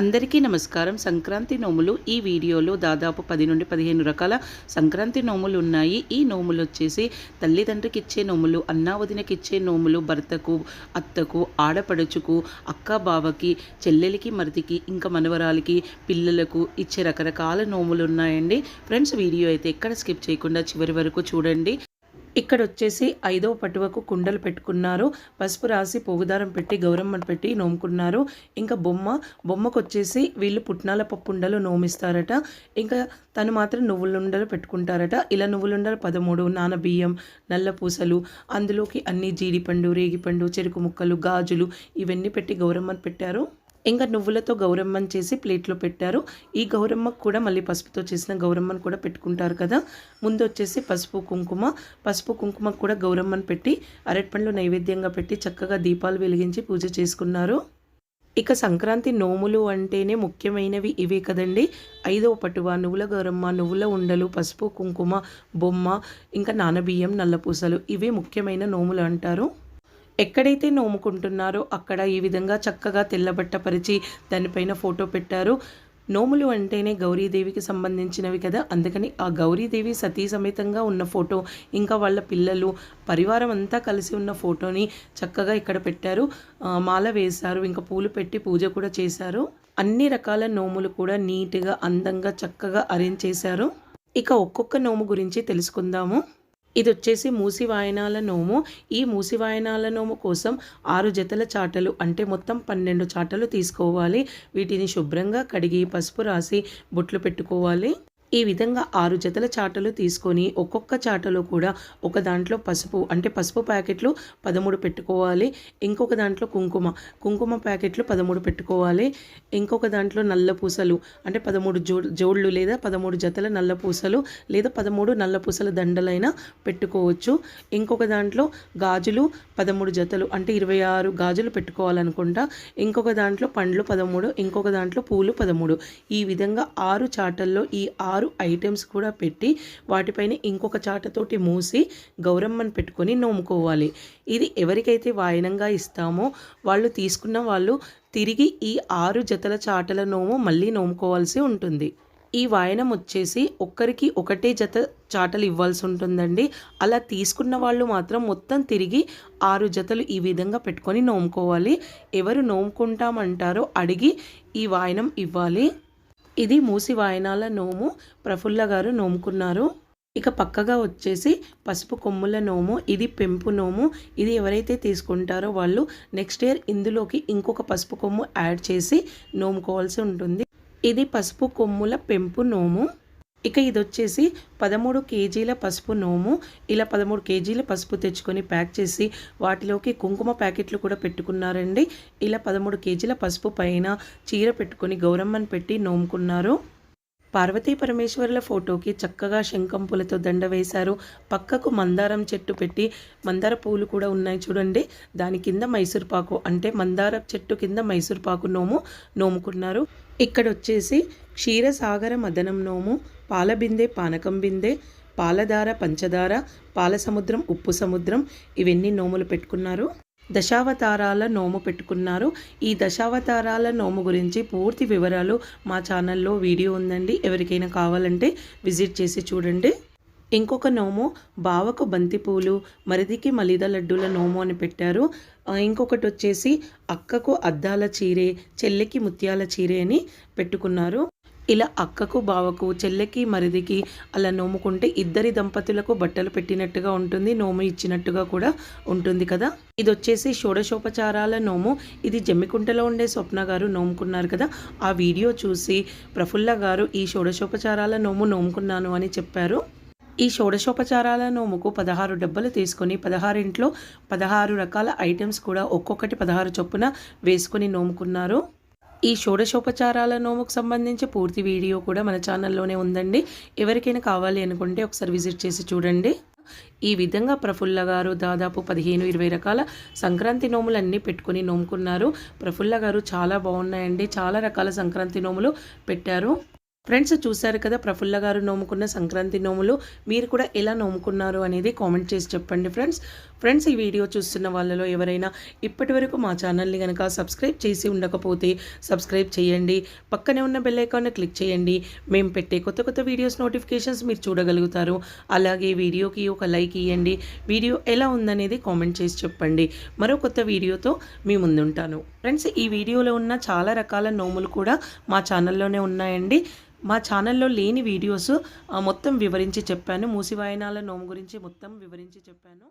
అందరికీ నమస్కారం. సంక్రాంతి నోములు ఈ వీడియోలో దాదాపు పది నుండి పదిహేను రకాల సంక్రాంతి నోములు ఉన్నాయి. ఈ నోములు వచ్చేసి తల్లిదండ్రికి ఇచ్చే నోములు అన్నా వదినకి ఇచ్చే నోములు భర్తకు అత్తకు ఆడపడుచుకు అక్క బావకి చెల్లెలికి మరిదికి ఇంకా మనవరాలకి పిల్లలకు ఇచ్చే రకరకాల నోములు ఉన్నాయండి. ఫ్రెండ్స్ వీడియో అయితే ఎక్కడ స్కిప్ చేయకుండా చివరి వరకు చూడండి. ఇక్కడ వచ్చేసి ఐదవ పటువకు కుండలు పెట్టుకున్నారు. పసుపు రాసి పోగుదారం పెట్టి గౌరమ్మను పెట్టి నోముకున్నారు. ఇంకా బొమ్మ బొమ్మకు వచ్చేసి వీళ్ళు పుట్నాల పప్పు ఉండలు నోమిస్తారట. ఇంకా తను మాత్రం నువ్వులుండలు పెట్టుకుంటారట. ఇలా నువ్వులుండలు పదమూడు నాన బియ్యం నల్ల పూసలు అందులోకి అన్ని జీడిపండు రేగిపండు చెరుకు ముక్కలు గాజులు ఇవన్నీ పెట్టి గౌరమ్మను పెట్టారు. ఇంకా నువ్వులతో గౌరమ్మని చేసి ప్లేట్లో పెట్టారు. ఈ గౌరమ్మకు కూడా మళ్ళీ పసుపుతో చేసిన గౌరమ్మను కూడా పెట్టుకుంటారు కదా. ముందు వచ్చేసి పసుపు కుంకుమ. పసుపు కుంకుమకు కూడా గౌరమ్మను పెట్టి అరటిపండ్లు నైవేద్యంగా పెట్టి చక్కగా దీపాలు వెలిగించి పూజ చేసుకున్నారు. ఇక సంక్రాంతి నోములు అంటేనే ముఖ్యమైనవి ఇవే కదండి. ఐదవ పటువ నువ్వుల గౌరమ్మ నువ్వుల ఉండలు పసుపు కుంకుమ బొమ్మ ఇంకా నానబియ్యం నల్లపూసలు ఇవే ముఖ్యమైన నోములు అంటారు. ఎక్కడైతే నోముకుంటున్నారో అక్కడ ఈ విధంగా చక్కగా తెల్లబట్టపరిచి దానిపైన ఫోటో పెట్టారు. నోములు అంటేనే గౌరీదేవికి సంబంధించినవి కదా. అందుకని ఆ గౌరీదేవి సతీ సమేతంగా ఉన్న ఫోటో ఇంకా వాళ్ళ పిల్లలు పరివారం అంతా కలిసి ఉన్న ఫోటోని చక్కగా ఇక్కడ పెట్టారు. మాల వేశారు ఇంకా పూలు పెట్టి పూజ కూడా చేశారు. అన్ని రకాల నోములు కూడా నీట్గా అందంగా చక్కగా అరేంజ్ చేశారు. ఇక ఒక్కొక్క నోము గురించి తెలుసుకుందాము. ఇది వచ్చేసి మూసి వాయనాల నోము. ఈ మూసి వాయనాల నోము కోసం ఆరు జతల చాటలు అంటే మొత్తం పన్నెండు చాటలు తీసుకోవాలి. వీటిని శుభ్రంగా కడిగి పసుపు రాసి బొట్లు పెట్టుకోవాలి. ఈ విధంగా ఆరు జతల చాటలు తీసుకొని ఒక్కొక్క చాటలో కూడా ఒక దాంట్లో పసుపు అంటే పసుపు ప్యాకెట్లు పదమూడు పెట్టుకోవాలి. ఇంకొక దాంట్లో కుంకుమ కుంకుమ ప్యాకెట్లు పదమూడు పెట్టుకోవాలి. ఇంకొక దాంట్లో నల్ల పూసలు అంటే పదమూడు జో జోళ్ళు లేదా పదమూడు జతల నల్ల పూసలు లేదా పదమూడు నల్ల పూసల దండలైనా పెట్టుకోవచ్చు. ఇంకొక దాంట్లో గాజులు పదమూడు జతలు అంటే ఇరవై ఆరు గాజులు పెట్టుకోవాలనుకుంటా. ఇంకొక దాంట్లో పండ్లు పదమూడు ఇంకొక దాంట్లో పూలు పదమూడు. ఈ విధంగా ఆరు చాటల్లో ఈ ఆరు ఆరు ఐటమ్స్ కూడా పెట్టి వాటిపైన ఇంకొక చాటతోటి మూసి గౌరమ్మను పెట్టుకొని నోముకోవాలి. ఇది ఎవరికైతే వాయనంగా ఇస్తామో వాళ్ళు తీసుకున్న వాళ్ళు తిరిగి ఈ ఆరు జతల చాటల నోము మళ్ళీ నోముకోవాల్సి ఉంటుంది. ఈ వాయనం వచ్చేసి ఒక్కరికి ఒకటే జత చాటలు ఇవ్వాల్సి ఉంటుందండి. అలా తీసుకున్న వాళ్ళు మాత్రం మొత్తం తిరిగి ఆరు జతలు ఈ విధంగా పెట్టుకొని నోముకోవాలి. ఎవరు నోముకుంటామంటారో అడిగి ఈ వాయనం ఇవ్వాలి. ఇది మూసి వాయనాల నోము. ప్రఫుల్ల గారు నోముకున్నారు. ఇక పక్కగా వచ్చేసి పసుపు కొమ్ముల నోము. ఇది పెంపు నోము. ఇది ఎవరైతే తీసుకుంటారో వాళ్ళు నెక్స్ట్ ఇయర్ ఇందులోకి ఇంకొక పసుపు కొమ్ము యాడ్ చేసి నోముకోవాల్సి ఉంటుంది. ఇది పసుపు కొమ్ముల పెంపు నోము. ఇక ఇది వచ్చేసి పదమూడు కేజీల పసుపు నోము ఇలా పదమూడు కేజీల పసుపు తెచ్చుకొని ప్యాక్ చేసి వాటిలోకి కుంకుమ ప్యాకెట్లు కూడా పెట్టుకున్నారండి. ఇలా పదమూడు కేజీల పసుపు పైన చీర పెట్టుకొని గౌరమ్మని పెట్టి నోముకున్నారు. పార్వతీ పరమేశ్వరుల ఫోటోకి చక్కగా శంఖం పూలతో దండ వేశారు. పక్కకు మందారం చెట్టు పెట్టి మందార పూలు కూడా ఉన్నాయి చూడండి. దాని కింద మైసూర్పాకు అంటే మందార చెట్టు కింద మైసూర్పాకు నోము నోముకున్నారు. ఇక్కడ వచ్చేసి క్షీరసాగర మదనం నోము పాల బిందె పానకం బిందె పాలధార పంచదార పాల సముద్రం ఉప్పు సముద్రం ఇవన్నీ నోములు పెట్టుకున్నారు. దశావతారాల నోము పెట్టుకున్నారు. ఈ దశావతారాల నోము గురించి పూర్తి వివరాలు మా ఛానల్లో వీడియో ఉందండి. ఎవరికైనా కావాలంటే విజిట్ చేసి చూడండి. ఇంకొక నోము బావకు బంతిపూలు మరిదికి మలిద లడ్డూల నోము అని పెట్టారు. ఇంకొకటి వచ్చేసి అక్కకు అద్దాల చీరే చెల్లెకి ముత్యాల చీరే అని పెట్టుకున్నారు. ఇలా అక్కకు బావకు చెల్లెకి మరిదికి అలా నోముకుంటే ఇద్దరి దంపతులకు బట్టలు పెట్టినట్టుగా ఉంటుంది నోము ఇచ్చినట్టుగా కూడా ఉంటుంది కదా. ఇది వచ్చేసి షోడశోపచారాల నోము. ఇది జమ్మికుంటలో ఉండే స్వప్న గారు నోముకున్నారు కదా. ఆ వీడియో చూసి ప్రఫుల్ల గారు ఈ షోడశోపచారాల నోము నోముకున్నాను అని చెప్పారు. ఈ షోడశోపచారాల నోముకు పదహారు డబ్బలు తీసుకొని పదహారింట్లో పదహారు రకాల ఐటమ్స్ కూడా ఒక్కొక్కటి పదహారు చొప్పున వేసుకొని నోముకున్నారు. ఈ షోడశోపచారాల నోముకు సంబంధించి పూర్తి వీడియో కూడా మన ఛానల్లోనే ఉందండి. ఎవరికైనా కావాలి అనుకుంటే ఒకసారి విజిట్ చేసి చూడండి. ఈ విధంగా ప్రఫుల్ల గారు దాదాపు పదిహేను ఇరవై రకాల సంక్రాంతి నోములు అన్నీ పెట్టుకుని నోముకున్నారు. ప్రఫుల్ల గారు చాలా బాగున్నాయండి. చాలా రకాల సంక్రాంతి నోములు పెట్టారు. ఫ్రెండ్స్ చూశారు కదా ప్రఫుల్ల గారు నోముకున్న సంక్రాంతి నోములు మీరు కూడా ఎలా నోముకున్నారు అనేది కామెంట్ చేసి చెప్పండి ఫ్రెండ్స్. ఫ్రెండ్స్ ఈ వీడియో చూస్తున్న వాళ్ళలో ఎవరైనా ఇప్పటి వరకు మా ఛానల్ని కనుక సబ్స్క్రైబ్ చేసి ఉండకపోతే సబ్స్క్రైబ్ చేయండి. పక్కనే ఉన్న బెల్ ఐకాన్ని క్లిక్ చేయండి. మేము పెట్టే కొత్త కొత్త వీడియోస్ నోటిఫికేషన్స్ మీరు చూడగలుగుతారు. అలాగే వీడియోకి ఒక లైక్ ఇవ్వండి వీడియో ఎలా ఉందనేది కామెంట్ చేసి చెప్పండి. మరో కొత్త వీడియోతో మీ ముందుంటాను. ఫ్రెండ్స్ ఈ వీడియోలో ఉన్న చాలా రకాల నోములు కూడా మా ఛానల్లోనే ఉన్నాయండి. మా ఛానల్లో లేని వీడియోస్ మొత్తం వివరించి చెప్పాను. మూసి వాయనాల నోము గురించి మొత్తం వివరించి చెప్పాను.